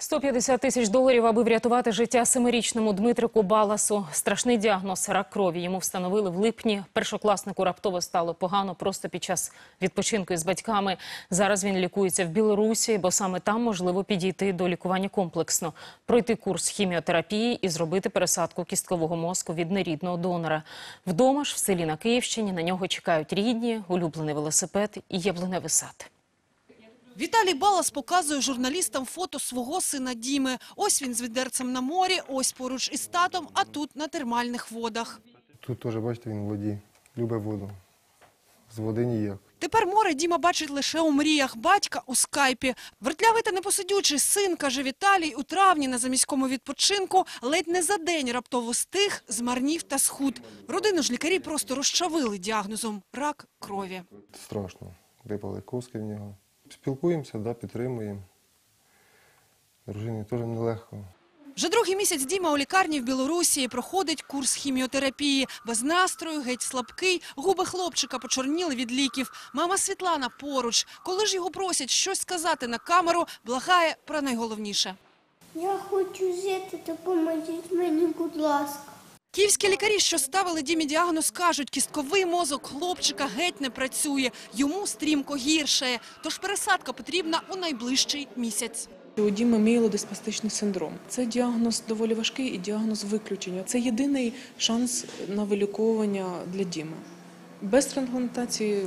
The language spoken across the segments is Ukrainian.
150 тисяч доларів, аби врятувати життя семирічному Дмитрику Баласу. Страшний діагноз – рак крові. Йому встановили в липні. Першокласнику раптово стало погано просто під час відпочинку із батьками. Зараз він лікується в Білорусі, бо саме там можливо підійти до лікування комплексно, пройти курс хіміотерапії і зробити пересадку кісткового мозку від нерідного донора. Вдома ж в селі на Київщині на нього чекають рідні, улюблений велосипед і яблуневий сад. Віталій Балас показує журналістам фото свого сина Діми. Ось він з відерцем на морі, ось поруч із татом, а тут на термальних водах. Тут теж, бачите, він в воді, любить воду. З води ніяк. Тепер море Діма бачить лише у мріях батька у скайпі. Вертлявий та непосидючий син, каже Віталій, у травні на заміському відпочинку ледь не за день раптово стих, змарнів та схуд. Родину ж лікарі просто розчавили діагнозом – рак крові. Страшно. Випали куски в нього. Спілкуємося, да, підтримуємо. Дружині теж нелегко. Вже другий місяць Діма у лікарні в Білорусі проходить курс хіміотерапії. Без настрою, геть слабкий, губи хлопчика почорніли від ліків. Мама Світлана поруч. Коли ж його просять щось сказати на камеру, благає про найголовніше. Я хочу жити, допоможіть мені, будь ласка. Київські лікарі, що ставили Дімі діагноз, кажуть, кістковий мозок хлопчика геть не працює, йому стрімко гіршає, тож пересадка потрібна у найближчий місяць. У Діми мієлодиспастичний синдром. Це діагноз доволі важкий і діагноз виключення. Це єдиний шанс на виліковування для Діми. Без трансплантації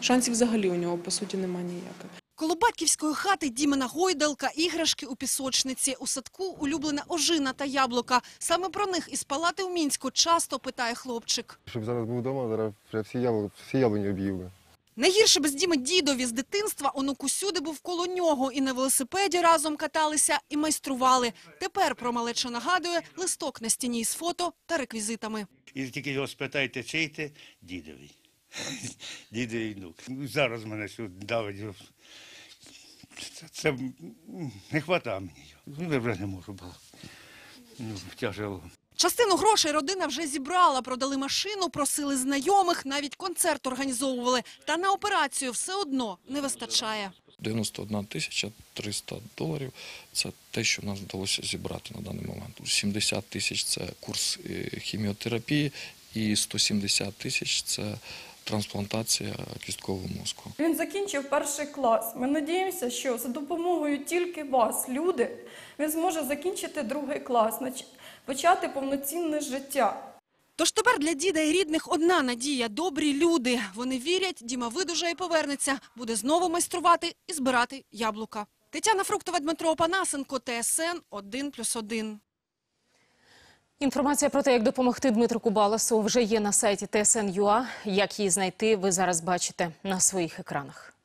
шансів взагалі у нього по суті немає ніяких. Коло батьківської хати Дімина гойдалка, іграшки у пісочниці, у садку улюблена ожина та яблука. Саме про них із палати у Мінську часто питає хлопчик. Щоб зараз був вдома, зараз вже всі, яблу, всі яблуні об'їв би. Найгірше без Діми дідові з дитинства онук усюди був коло нього. І на велосипеді разом каталися, і майстрували. Тепер про малечо нагадує листок на стіні із фото та реквізитами. І тільки його спитайте, чий ти? Дідовий. Дідовий внук. Зараз мене сюди давить. Це, це не хватає мені. Ну, я вже не можу було. Ну, тяжело. Частину грошей родина вже зібрала, продали машину, просили знайомих, навіть концерт організовували. Та на операцію все одно не вистачає. 91 тисяча 300 доларів – це те, що нам вдалося зібрати на даний момент. 70 тисяч – це курс е, хіміотерапії і 170 тисяч – це трансплантація кісткового мозку. Він закінчив перший клас. Ми надіємося, що за допомогою тільки вас, люди, він зможе закінчити другий клас, почати повноцінне життя. Тож тепер для діда і рідних одна надія – добрі люди. Вони вірять, Діма видужає і повернеться, буде знову майструвати і збирати яблука. Тетяна Фруктова, Дмитро Опанасенко, ТСН 1+,1. Інформація про те, як допомогти Дмитру Кубаласу, вже є на сайті TSN.ua. Як її знайти, ви зараз бачите на своїх екранах.